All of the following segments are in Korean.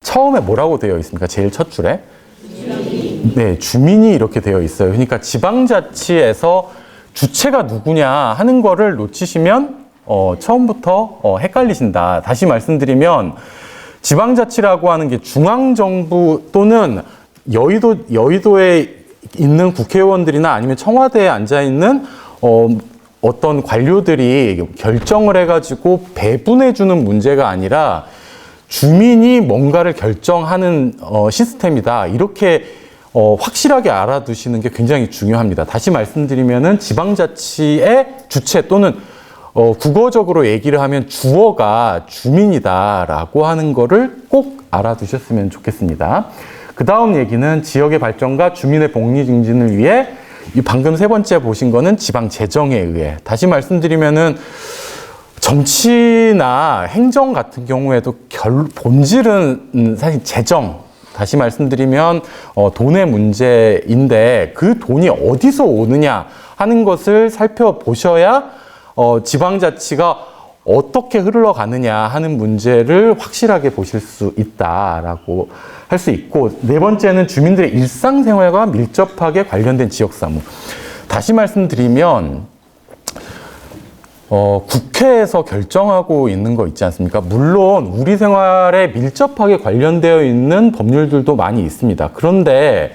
처음에 뭐라고 되어 있습니까? 제일 첫 줄에? 네, 주민이 이렇게 되어 있어요. 그러니까 지방자치에서 주체가 누구냐 하는 거를 놓치시면 어, 처음부터 어, 헷갈리신다. 다시 말씀드리면 지방자치라고 하는 게 중앙정부 또는 여의도 여의도에 있는 국회의원들이나 아니면 청와대에 앉아 있는 어, 어떤 관료들이 결정을 해가지고 배분해 주는 문제가 아니라 주민이 뭔가를 결정하는 어, 시스템이다. 이렇게 어, 확실하게 알아두시는 게 굉장히 중요합니다. 다시 말씀드리면은 지방자치의 주체 또는 어, 국어적으로 얘기를 하면 주어가 주민이다라고 하는 거를 꼭 알아두셨으면 좋겠습니다. 그 다음 얘기는 지역의 발전과 주민의 복리 증진을 위해 이 방금 세 번째 보신 거는 지방 재정에 의해 다시 말씀드리면은 정치나 행정 같은 경우에도 결, 본질은 음, 사실 재정. 다시 말씀드리면 어, 돈의 문제인데 그 돈이 어디서 오느냐 하는 것을 살펴보셔야 어, 지방자치가 어떻게 흘러가느냐 하는 문제를 확실하게 보실 수 있다라고 할 수 있고 네 번째는 주민들의 일상생활과 밀접하게 관련된 지역사무. 다시 말씀드리면 어, 국회에서 결정하고 있는 거 있지 않습니까? 물론 우리 생활에 밀접하게 관련되어 있는 법률들도 많이 있습니다. 그런데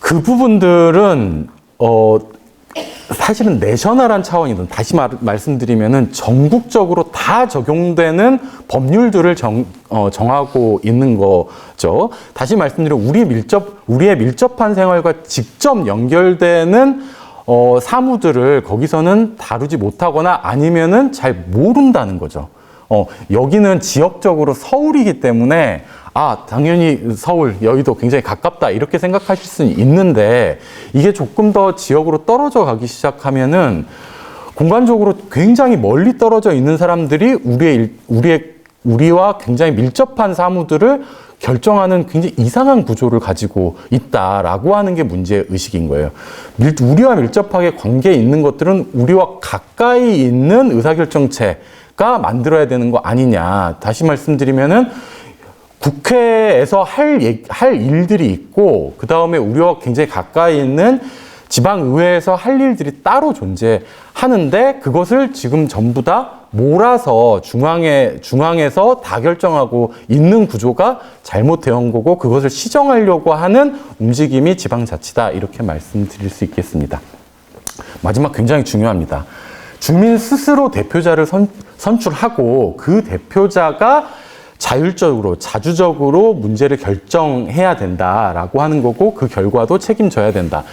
그 부분들은 어, 사실은 내셔널한 차원이든 다시 말, 말씀드리면은 전국적으로 다 적용되는 법률들을 정, 어, 정하고 있는 거죠. 다시 말씀드리면 우리 밀접 우리의 밀접한 생활과 직접 연결되는 어, 사무들을 거기서는 다루지 못하거나 아니면은 잘 모른다는 거죠. 어, 여기는 지역적으로 서울이기 때문에 아, 당연히 서울, 여의도 굉장히 가깝다 이렇게 생각하실 수는 있는데 이게 조금 더 지역으로 떨어져 가기 시작하면은 공간적으로 굉장히 멀리 떨어져 있는 사람들이 우리의 일- 우리의 우리와 굉장히 밀접한 사무들을 결정하는 굉장히 이상한 구조를 가지고 있다라고 하는 게 문제 의식인 거예요. 밀- 우리와 밀접하게 관계 있는 것들은 우리와 가까이 있는 의사결정체가 만들어야 되는 거 아니냐. 다시 말씀드리면은 국회에서 할, 할 일들이 있고, 그 다음에 우리와 굉장히 가까이 있는 지방의회에서 할 일들이 따로 존재하는데, 그것을 지금 전부 다 몰아서 중앙에, 중앙에서 다 결정하고 있는 구조가 온 거고, 그것을 시정하려고 하는 움직임이 지방자치다. 이렇게 말씀드릴 수 있겠습니다. 마지막 굉장히 중요합니다. 주민 스스로 대표자를 선, 선출하고 그 대표자가 자율적으로 자주적으로 문제를 결정해야 된다라고 하는 거고 그 결과도 책임져야 된다.